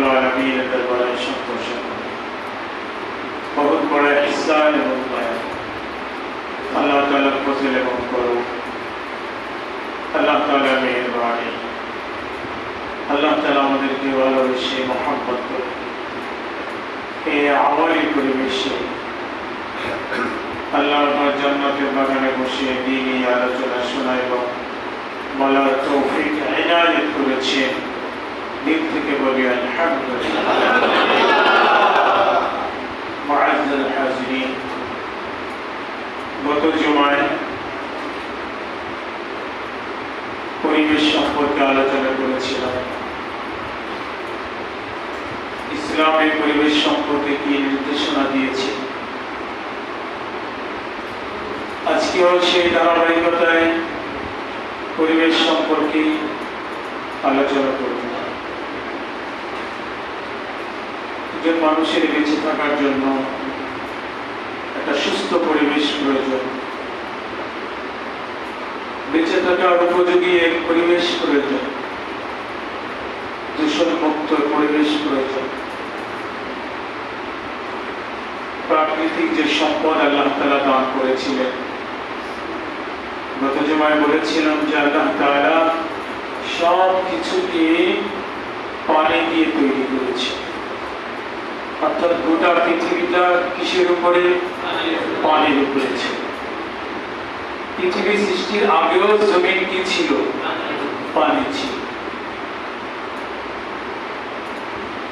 রব্বুল আলামিনের দরবারে সন্তোষ বহুত বড় ইহসান এবং আল্লাহ তাআলার ফজল এবং করম আল্লাহ তাআলার মেহেরবানি। আল্লাহ তাআলা আমাদেরকে ভালোবেসে মহব্বত করে। এই আমলি পরিবেশে আল্লাহ তাআলা জান্নাতের বাগানে বসে দিনই আলোচনা শোনা এবং বলার তৌফিক ইনায়ত করেছেন দিক থেকে বলি আলহামদুলিল্লাহ মুআজ্জাল হাজিরিন গত জুমায় পরিবেশ সম্পর্কে আলোচনা করেছিলাম ইসলামে পরিবেশ সম্পর্কে কি নির্দেশনা দিয়েছে আজকেও সেই ধারাবাহিকতায় পরিবেশ সম্পর্কে আলোচনা করব একজন মানুষের বেঁচে থাকার জন্য একটা সুস্থ পরিবেশ প্রয়োজন বেঁচে থাকার উপযোগী এক পরিবেশ প্রয়োজন দূষণ মুক্ত পরিবেশ প্রয়োজন প্রাকৃতিক যে সম্পদ আল্লাহ তালা দান করেছিলেন গত জমায় বলেছিলাম যে আল্লাহ তালা সব কিছুকে পানি দিয়ে তৈরি করেছে। অর্থাৎ গোটা পৃথিবীটা কিসের উপরে পানির উপরে ছিল। পৃথিবী সৃষ্টির আগেও জমিন কি ছিল? পানি ছিল।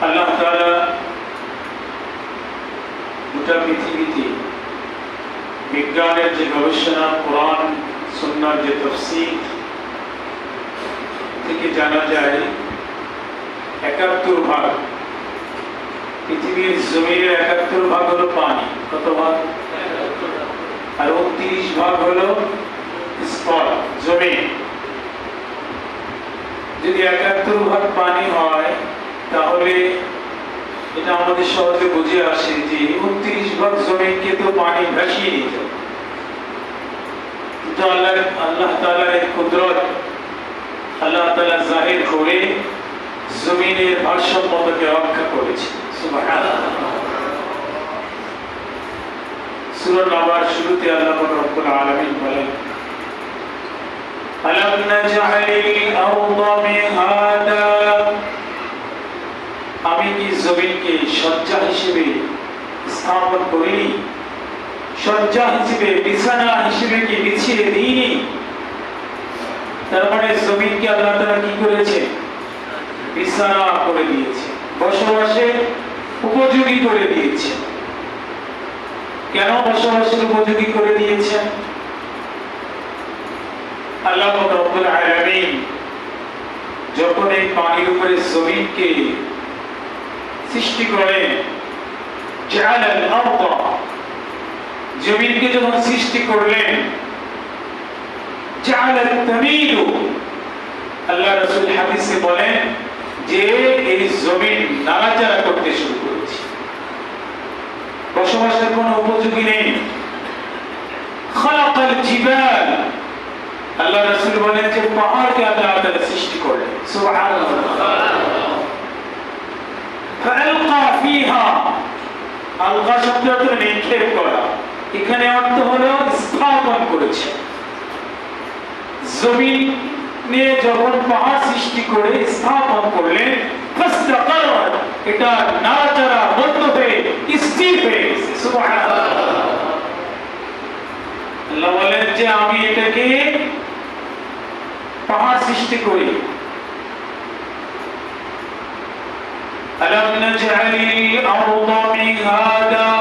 আল্লাহ তাআলা গোটা পৃথিবীতে বিজ্ঞানের যে গবেষণা, কোরআন, সুন্নার যে তফসিল থেকে জানা যায়, একাত্তর ভাগ পৃথিবীর জমির একাত্তর ভাগ হলো পানি। কত ভাগ? আর উনত্রিশ ভাগ হলো স্থল, জমি। যদি একাত্তর ভাগ পানি হয়, তাহলে এটা আমাদের সহজে বুঝে আসে যে উনত্রিশ ভাগ জমিনকে তো পানি ভাসিয়ে নিত কিন্তু আল্লাহ আল্লাহ তালার এই কুদরত। আল্লাহ তালা জাহির করে জমিনের ভারসাম্যতাকে রক্ষা করেছে। সূরা নাবার শুরুতে আল্লাহ রব্বুল আলামিন বলেন ألم نجعل الأرض مهادا আমি কি জমিনকে শয্যা হিসেবে স্থাপন করিনি শয্যা হিসেবে বিছানা হিসেবে কি বিছিয়ে দিইনি তার মানে জমিনকে আল্লাহ তারা কি করেছে বিছানা করে দিয়েছে বসবাসের উপযোগী করে দিয়েছে কেন বসবাসের উপযোগী করে দিয়েছেন? আল্লাহ রব্বুল আলামিন যখন এই পানির উপরে জমিনকে সৃষ্টি করেন জমিনকে যখন সৃষ্টি করলেন আল্লাহ রাসূল হাদিসে বলেন যে এই জমিন নাড়াচাড়া করতে শুরু করেছে বসবাসের কোনো উপযোগী নেই। আল্লাহ বলেন যে পাহাড়কে আল্লাহ সৃষ্টি করলেন করা। এখানে করেছে। জমিন নিয়ে যখন পাহাড় সৃষ্টি করে স্থাপন করলেন ফাস্তাকার এটা নাড়াচাড়া বন্ধ হয়ে স্থির হয়ে গেছে সুবহানাল্লাহ আল্লাহ বলেন যে আমি এটাকে পাহাড় সৃষ্টি করি ألم نجعل الأرض مهادا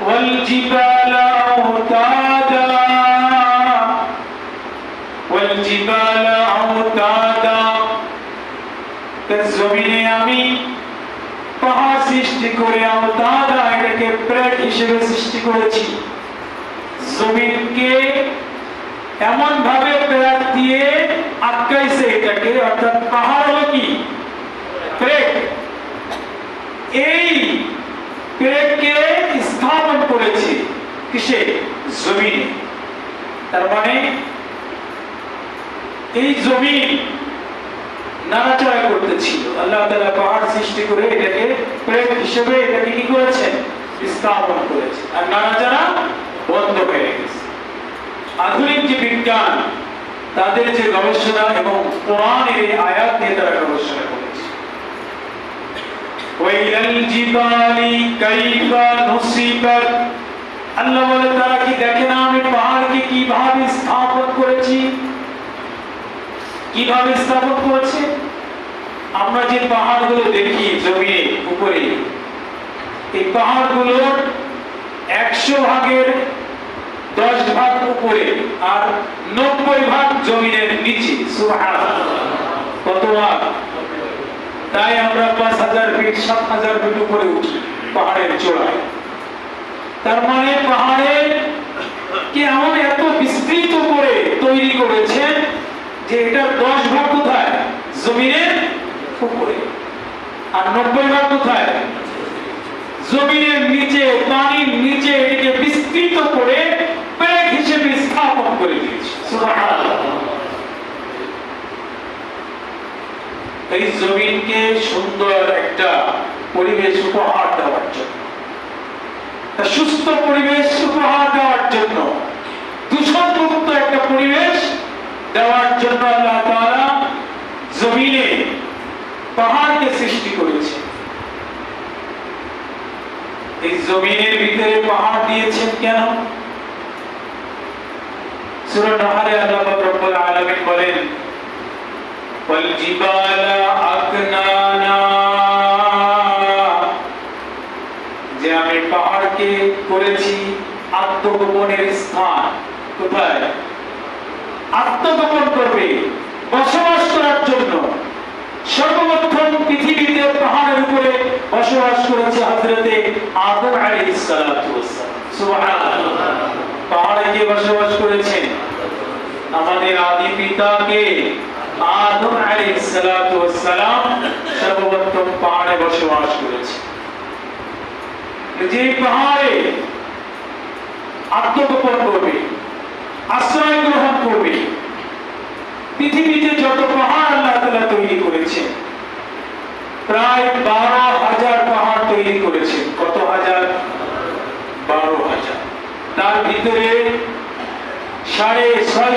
والجبال أوتادا সৃষ্টি করে আওতাদা এটাকে প্লেট হিসেবে সৃষ্টি করেছি। জমিনকে এমন ভাবে প্লেট দিয়ে আটকাইছে এটাকে, অর্থাৎ পাহাড় হলো কি? প্লেট এই প্লেটকে স্থাপন করেছে কিসে? জমিনে। তার মানে এই জমিন নাড়াচাড়া করতেছিল। আল্লাহ তাআলা পাহাড় সৃষ্টি করে এটাকে প্রেম হিসেবে এটাকে কি করেছেন? স্থাপন করেছে আর নাড়াচাড়া বন্ধ হয়ে গেছে। আধুনিক যে বিজ্ঞান, তাদের যে গবেষণা এবং কোরআনের এই আয়াত নিয়ে তারা গবেষণা করেছে। আল্লাহ বলে, তারা কি দেখে না আমি পাহাড়কে কীভাবে স্থাপন করেছি? কীভাবে স্থাপন করেছে? আমরা যে পাহাড়গুলো দেখি জমিনে উপরে এই পাহাড়গুলোর একশো ভাগের দশ ভাগ উপরে আর নব্বই ভাগ জমিনের নিচে কত ভাগ? তাই আমরা পাঁচ হাজার ফিট, সাত হাজার ফিট উপরে উঠি পাহাড়ের চূড়ায়। তার মানে পাহাড়ের কে এমন এত বিস্তৃত করে তৈরি করেছেন দশ ভাগ কোথায়? জমিনের উপরে। আর নব্বই ভাগ কোথায়? জমিনের নিচে, পানির নিচে এটিকে বিস্তৃত করে প্লেট হিসেবে স্থাপন করে দিয়েছে। এই জমিনকে সুন্দর একটা পরিবেশ উপহার দেওয়ার জন্য। সুস্থ পরিবেশ উপহার দেওয়ার জন্য। দূষণমুক্ত একটা পরিবেশ দেওয়ার জন্য আল্লাহ তাআলা জমিনে পাহাড়কে সৃষ্টি করেছে এই জমিনের ভিতরে পাহাড় দিয়েছেন কেন সূরা নাহারে আল্লাহ রব্বুল আলামিন বলেন ওয়াল জিবালা আকনানা যে আমি পাহাড়কে করেছি আত্মগোপনের স্থান কোথায় আত্মগোপন করবে, বসবাস করার জন্য। সর্বপ্রথম পৃথিবীতে পাহাড়ের উপরে বসবাস করেছে হযরতে আদম সুবহানাল্লাহ। পাহাড়ে কে বসবাস করেছেন। আমাদের আদি পিতাকে আদম সালাতু ওয়াসসালাম সর্বপ্রথম পাহাড়ে বসবাস করেছে। যে পাহাড়ে আত্মগোপন করবে, আশ্রয় গ্রহণ করবে পৃথিবীতে যত পাহাড় আল্লাহ তাআলা তৈরি করেছেন প্রায় বারো হাজার পাহাড় তৈরি করেছেন কত হাজার বারো হাজার তার ভিতরে সাড়ে ছয়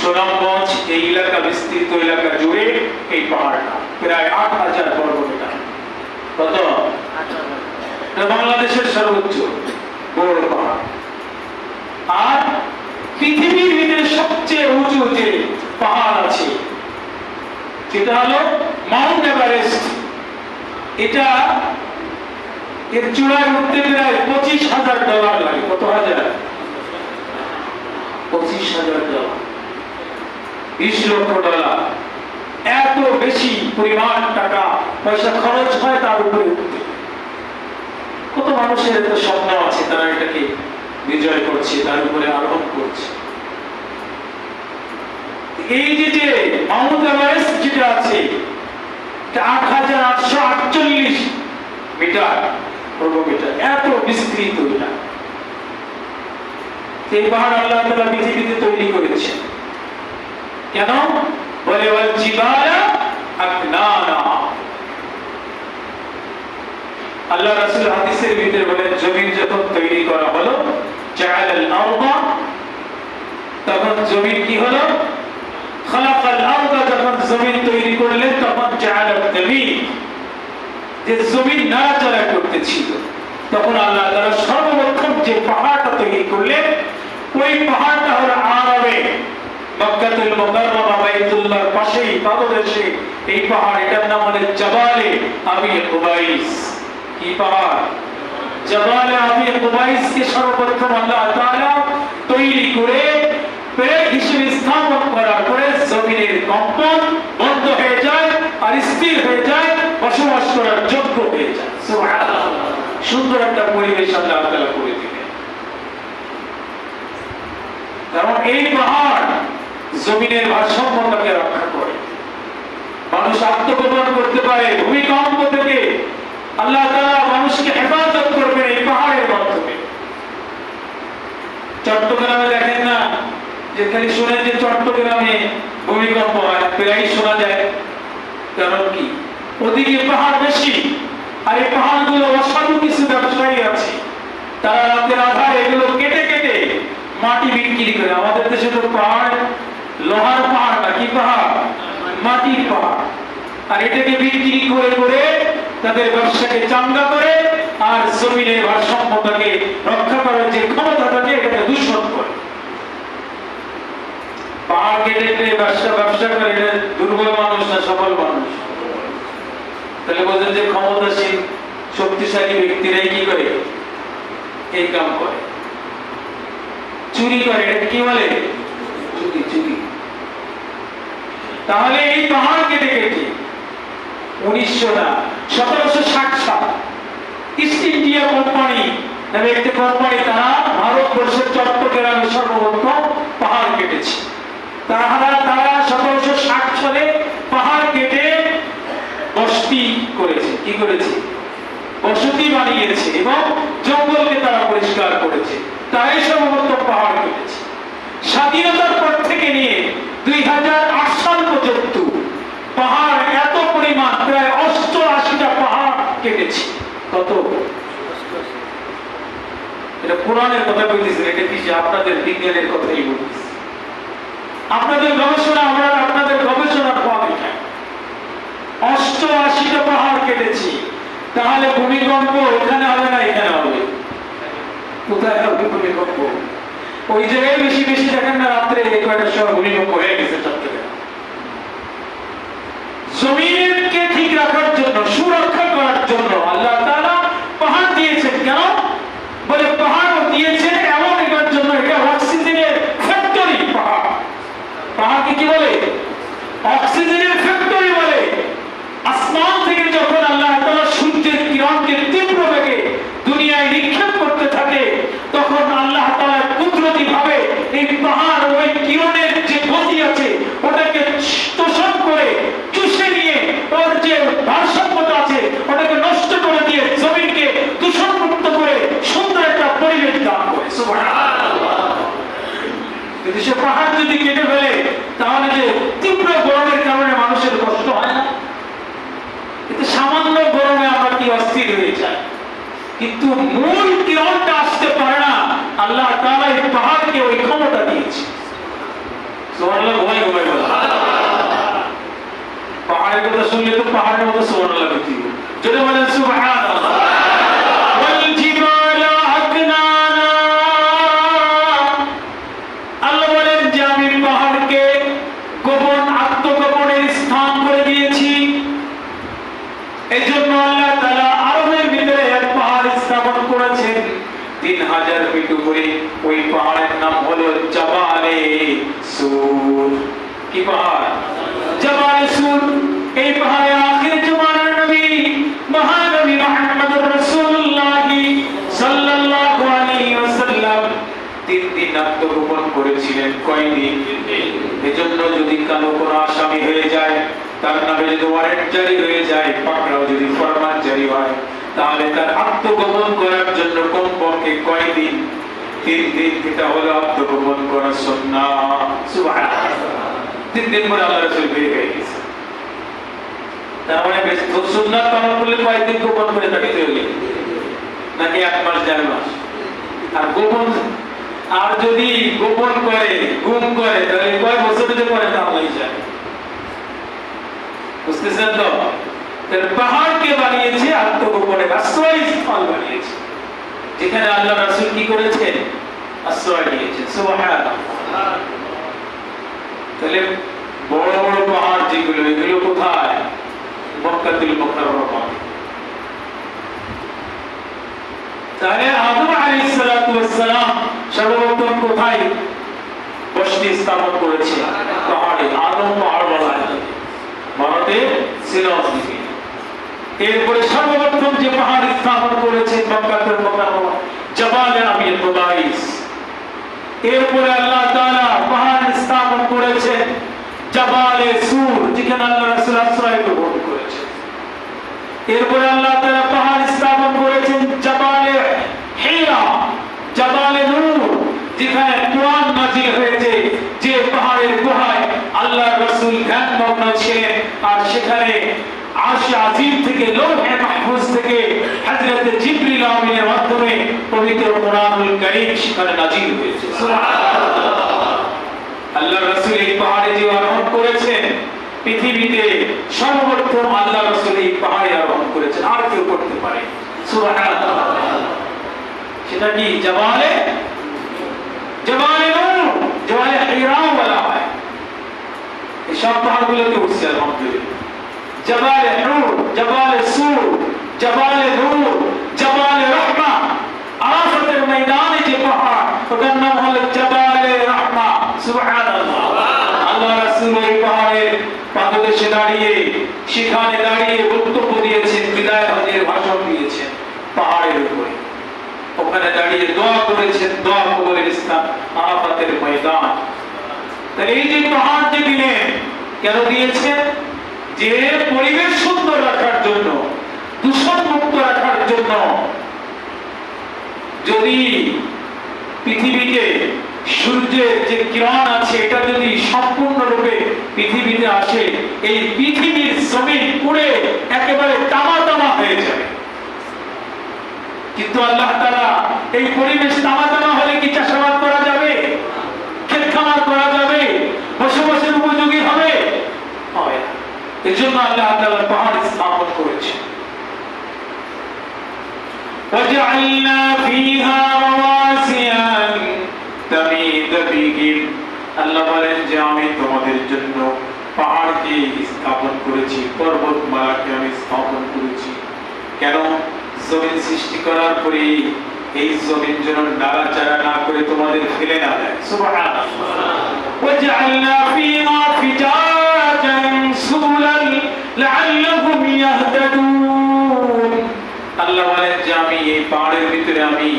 সুনামগঞ্জ এই এলাকা বিস্তৃত এলাকা জুড়ে এই পাহাড়টা, প্রায় আট হাজার বর্গ মিটার। কত? বাংলাদেশের সর্বোচ্চ বড় পাহাড়। আর পৃথিবীর ভিতরে সবচেয়ে উঁচু যে পাহাড় আছে, সেটা হলো মাউন্ট এভারেস্ট। এটা এর চূড়ায় উঠতে প্রায় পঁচিশ হাজার ডলার লাগে। কত হাজার? পঁচিশ হাজার ডলার। বিশ লক্ষ ডলার। এত বেশি পরিমাণ টাকা পয়সা খরচ হয় তার উপরে কত মানুষের এত স্বপ্ন আছে, তারা এটাকে বিজয় করছে, তার উপরে আরোহণ করছে। এই যে যে যেটা আছে আট হাজার আটশো আটচল্লিশ মিটার মিটার এত বিস্তৃত এটা। এই পাহাড় আল্লাহ তাআলা পৃথিবীতে তৈরি করেছে কেন? বলে আল্লাহ হাদিসের ভিতরে বলেন, জমিন যখন তৈরি করা হলো তখন জমিন কি হলো? যখন জমিন তৈরি করলেন, তখন যে জমিন করতেছিল, তখন আল্লাহ তাআলা সর্বপ্রথম যে পাহাড়টা তৈরি করলেন, ওই পাহাড়টা হলো আরবে। মক্কাতুল মুকাররমা বাইতুল্লাহর পাশেই পাদদেশে এই পাহাড়, এটার নাম হলো আবি কুবাইস। কি পাহাড়? আবি কুবাইসকে সর্বপ্রথম আল্লাহ তাআলা তৈরি করে হিসেবে স্থাপন করার পরে জমিনের কম্পন বন্ধ হয়ে যায় আর স্থির হয়ে যায়, বসবাস করার যোগ্য হয়ে যায়। সুন্দর একটা পরিবেশ আল্লাহ তাআলা করে দিলেন। কারণ এই পাহাড় জমিনের ভারসাম্যতাকে রক্ষা করে। মানুষ আত্মগোপন করতে পারে ভূমিকম্প থেকে। আল্লাহ তাআলা মানুষকে হেফাজত করবেন এই পাহাড়ের মাধ্যমে। চট্টগ্রামে দেখেন না যে খালি শোনেন যে চট্টগ্রামে ভূমিকম্প হয়, প্রায় শোনা যায়। কারণ কি? ওদিকে পাহাড় বেশি, আর এই পাহাড়গুলো অসাধু কিছু ব্যবসায়ী আছে। তারা রাতের আধারে এগুলো কেটে কেটে মাটি বিক্রি করে। আমাদের দেশে তো পাহাড় লোহার পাহাড় না কি পাহাড়? মাটির পাহাড়। আর এটাকে বিক্রি করে করে তাদের ব্যবসাকে চাঙ্গা করে আর জমিনের ভারসাম্যতাকে রক্ষা করার যে ক্ষমতাটাকে এটাকে দূষণ করে। পাহাড় কেটে কেটে ব্যবসা ব্যবসা করে দুর্বল মানুষ না সফল মানুষ? তাহলে বোঝেন যে ক্ষমতাসীন শক্তিশালী ব্যক্তিরাই কি করে? এই কাম করে। চুরি করে, এটা কি বলে? চুরি চুরি তাহলে এই পাহাড় কেটে কেটে উনিশশো না সতেরোশো ষাট সাল। ইস্ট ইন্ডিয়া কোম্পানি নামে একটি কোম্পানি তারা ভারতবর্ষের চট্টগ্রামে সর্বপ্রথম পাহাড় কেটেছে। তারা তারা সতেরোশো ষাট সালে পাহাড় কেটে বসতি করেছে। কি করেছে? বসতি বানিয়েছে এবং জঙ্গলকে তারা পরিষ্কার করেছে। তারাই সর্বপ্রথম পাহাড় কেটেছে। স্বাধীনতার পর থেকে নিয়ে দুই সাল পর্যন্ত পাহাড় এত পরিমাণ, প্রায় অষ্টআশিটা পাহাড় কেটেছে। কত? এটা পুরাণের কথা বলতেছে, এটা কি যে আপনাদের বিজ্ঞানের কথাই বলতেছে? আপনাদের গবেষণা, আমরা আপনাদের গবেষণার ফল এটা। অষ্টআশিটা পাহাড় কেটেছি। তাহলে ভূমিকম্প এখানে হবে না এখানে হবে? কোথায় হবে ভূমিকম্প? ওই জায়গায় বেশি বেশি দেখেন না, রাত্রে এই সময় ভূমিকম্প হয়ে গেছে জমিনকে ঠিক রাখার জন্য, সুরক্ষা করার জন্য আল্লাহ তাআলা পাহাড় দিয়েছেন। কেন? বলে পাহাড় দিয়েছেন এমন এটার জন্য এটা অক্সিজেনের ফ্যাক্টরি পাহাড়। পাহাড়কে কি বলে? অক্সিজেনের ফ্যাক্টরি বলে আসমান থেকে যখন আল্লাহ তাআলা সূর্যের কিরণকে তীব্র বেগে দুনিয়ায় নিক্ষেপ করতে থাকে তখন আল্লাহ তাআলা কুদরতি ভাবে এই পাহাড় ওই কিরণের যে গতি আছে ওটাকে তোষণ করে চুষে নিয়ে ওর যে ভারসাম্যতা আছে ওটাকে নষ্ট করে দিয়ে জমিনকে দূষণ মুক্ত করে সুন্দর একটা পরিবেশ দান করে সুবহানাল্লাহ যদি সে পাহাড় যদি কেটে ফেলে তাহলে যে তীব্র গরমের কারণে মানুষের কষ্ট হয় না কিন্তু সামান্য গরমে আমরা অস্থির হয়ে যায়। কিন্তু মূল কিরণটা আসতে পারে না, আল্লাহ তাআলা এই পাহাড়কে ওই ক্ষমতা দিয়েছে। সুবহানাল্লাহ, ঘুমাই বলে। পাহাড়ের কথা শুনলে তো পাহাড়ের মতো সুবহানাল্লাহ যদি বলেন সুবহানাল্লাহ। সুর কি পাহাড়? জাবালে সুর এই পাহাড়ে আখির জমানার নবী, মহানবী মুহাম্মদুর রাসূলুল্লাহ সাল্লাল্লাহু আলাইহি ওয়াসাল্লাম তিন দিন আত্মগোপন করেছিলেন। কয়দিন? এজন্য যদি কালো কোনো আসামি হয়ে যায়, তার নামে যদি ওয়ারেন্ট জারি হয়ে যায়, পাকড়াও যদি ফরমান জারি হয়, তাহলে তার আত্মগোপন করার জন্য কমপক্ষে কয়দিন তিন দিন এটা হলো আত্মগোপন করা সুন্নাহ সুবহানাল্লাহ তিন দিন পরে আল্লাহ রাসূল বের হয়ে গেছে। তার মানে বেশ গোপন করে নাকি এক মাস, দেড় মাস? আর গোপন আর যদি গোপন করে, গুম করে, তাহলে কয় বছর যে করে, তা আল্লাহই জানে। বুঝতেছেন তো? তাহলে পাহাড়কে বানিয়েছে আত্মগোপনের আশ্রয় স্থল বানিয়েছে। যেখানে আল্লাহ রাসূল কি করেছেন? আশ্রয় নিয়েছেন। তাহলে বড় বড় পাহাড় যেগুলো, এগুলো কোথায়? মক্কাতুল তাহলে আদম সর্বপ্রথম কোথায়? বসতি স্থাপন করেছে পাহাড়ে, আদম পাহাড় বলা হয়। এরপরে সর্বপ্রথম যে পাহাড় স্থাপন করেছেন মক্কাতুল মুকাররমা জাবালে আমির কুবাইস এরপরে আল্লাহ তাআলা পাহাড় স্থাপন করেছেন জাবালে সুর, যেখানে আল্লাহ রাসূল আশ্রয় গ্রহণ করেছেন এরপরে আল্লাহ তাআলা পাহাড় স্থাপন করেছেন জাবালে হিরা, জাবালে নূর, যেখানে কোরআন নাজিল হয়েছে, যে পাহাড়ের গুহায় আল্লাহ রাসূল ধ্যানমগ্ন ছিলেন আর সেখানে আরশ আজিম থেকে লৌহে মাহফুজ থেকে হযরত জিবরিল আমিনের মাধ্যমে পবিত্র কোরআনুল কারীম সেখানে নাজিল হয়েছে। আল্লাহ রাসূল এই পাহাড়ে যে আরোহণ করেছেন, পৃথিবীতে সর্বপ্রথম আল্লাহ রাসূল এই পাহাড়ে আরোহণ করেছেন, আর কেউ করতে পারে সুবহানাল্লাহ। সেটা কি? জবালে জবালে নূর জবালে হিরাও বলা হয়। এই সব পাহাড়গুলোতে উঠছে, আলহামদুলিল্লাহ। জবালে নূর জবালে সুর জবালে নূর জবালে রহমা আরাফাতের ময়দানে যে পাহাড় ওটার নাম হলো জবালে রহমা সুবহানাল্লাহ আল্লাহ রাসূল এই পাহাড়ের পাদদেশে দাঁড়িয়ে, সেখানে দাঁড়িয়ে বক্তব্য দিয়েছেন, বিদায় হজের ভাষণ দিয়েছেন, পাহাড়ের উপরে। ওখানে দাঁড়িয়ে দোয়া করেছেন, দোয়া কবুল ইসলাম, আরাফাতের ময়দান। তাহলে এই যে পাহাড় যে দিলেন, কেন দিয়েছেন? যে পরিবেশ সুন্দর রাখার জন্য, দূষণ মুক্ত রাখার জন্য, যদি পৃথিবীতে সূর্যের যে কিরণ আছে, এটা যদি সম্পূর্ণরূপে পৃথিবীতে আসে, এই পৃথিবীর জমিন পুড়ে একেবারে তামা তামা হয়ে যাবে। কিন্তু আল্লাহ তাআলা এই পরিবেশ তামা তামা হলে কি চাষাবাদ করা যাবে? ক্ষেত খামার করা যাবে বসবাসের উপযোগী হবে হবে না। এই জন্য আল্লাহ তাআলা পাহাড় স্থাপন করেছে وجعلنا فيها رواسي أن تميد بهم আল্লাহ বলেন যে আমি তোমাদের জন্য পাহাড়কে স্থাপন করেছি পর্বতমালাকে আমি স্থাপন করেছি কেন জমিন সৃষ্টি করার পরে এই জমিন যেন নাড়াচাড়া না করে তোমাদের ফেলে না দেয় সুবহানাল্লাহ وجعلنا فيها فجاجا রাসূলা লাআল্লাহুম ইয়াহতাদুন। আল্লাহ বলেন যে আমি এই পাহাড়ের ভিতরে আমি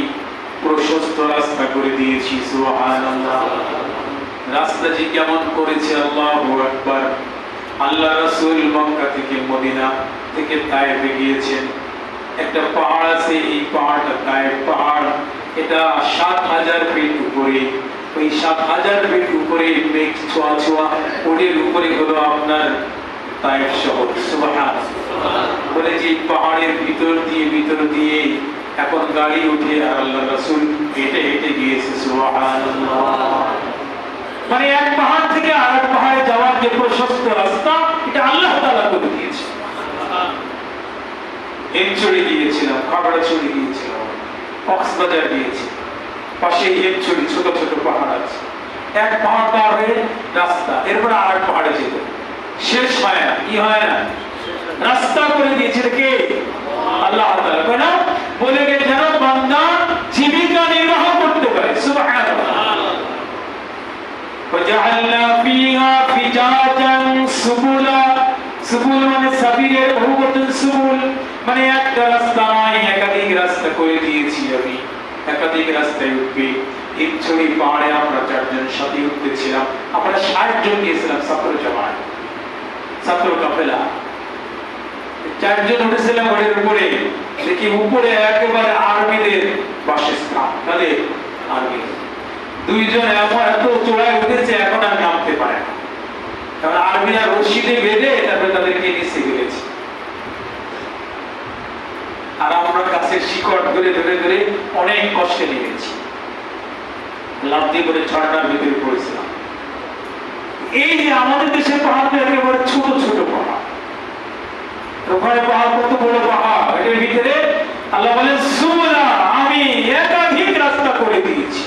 প্রশস্ত রাস্তা করে দিয়েছি, সুবহানাল্লাহ। রাস্তা যে কেমন করেছে আল্লাহু আকবার। আল্লাহ রাসূল মক্কা থেকে মদিনা থেকে তায়েফে গিয়েছেন। একটা পাহাড় আছে, এই পাহাড়টা তায়েফ পাহাড়। এটা সাত হাজার ফিট উপরে। ওই সাত হাজার ফিট উপরে মেঘ ছোঁয়া ছোঁয়া ওদের উপরে হলো আপনার তায়েফ শহর সুবহানাল্লাহ বলে যে পাহাড়ের ভিতর দিয়ে ভিতর দিয়ে এখন গাড়ি উঠে আর আল্লাহ রাসূল হেঁটে হেঁটে গিয়েছে সুবহানাল্লাহ মানে এক পাহাড় থেকে আর এক পাহাড়ে যাওয়ার যে প্রশস্ত রাস্তা, এটা আল্লাহ তাআলা করে দিয়েছে। হেমচড়ি গিয়েছিলাম খাগড়াছড়ি গিয়েছিলাম, কক্সবাজার গিয়েছি। পাশে হেমচড়ি ছোট ছোট পাহাড় আছে। এক পাহাড় পার রাস্তা, এরপরে আর এক পাহাড়ে যেত শেষ হয় না কি হয় না রাস্তা করে দিয়েছে কে আল্লাহ তাআলা কেন বলে গে যেন বান্দা জীবিকা নির্বাহ করতে পারে সুবহানাল্লাহ وجعلنا فيها فجاجا سبلا সুবুল মানে সাবিরের বহুবচন সুবুল মানে একটা রাস্তা নয় একাধিক রাস্তা করে দিয়েছি আমি একাধিক রাস্তায় উঠবে হিমছড়ি পাহাড়ে আমরা চারজন সাথে উঠতেছিলাম আমরা ষাট জন গিয়েছিলাম ছাত্র জমায় ছাত্র কাফেলা। চারজন উঠেছিলাম ঘরের উপরে। দেখি উপরে একেবারে আর্মিদের বাসস্থান। তাদের আর্মি দুইজন এমন এত চূড়ায় উঠেছে, এখন আর নামতে পারে না। কারণ আর্মিরা রশিদে বেঁধে তারপরে তাদেরকে নিচে আর আমরা গাছের শিকড় ধরে ধরে ধরে অনেক কষ্টে নেমেছি। লাভ দিয়ে করে ঝর্ণার ভিতরে পড়েছিলাম। এই যে আমাদের দেশের পাহাড় একেবারে ছোট ছোট পাহাড়। ওখানে পাহাড় কত বড় পাহাড়? এটার ভিতরে আল্লাহ বলেন সুমলা আমি একাধিক রাস্তা করে দিয়েছি।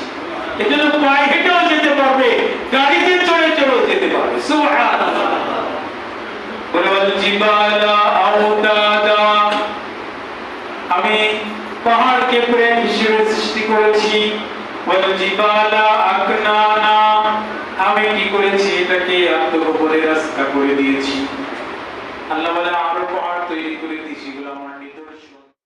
এজন্য পায়ে হেঁটেও যেতে পারবে, গাড়িতে চড়ে চড়েও যেতে পারবে। বলে বল আউতাদা আমি পাহাড়কে প্রেম হিসেবে সৃষ্টি করেছি। বল জিবালা আকনানা আমি কি করেছি এটাকে আত্মগোপনের রাস্তা করে দিয়েছি। আল্লাহ আরও পাহাড় তৈরি করে দিয়েছি।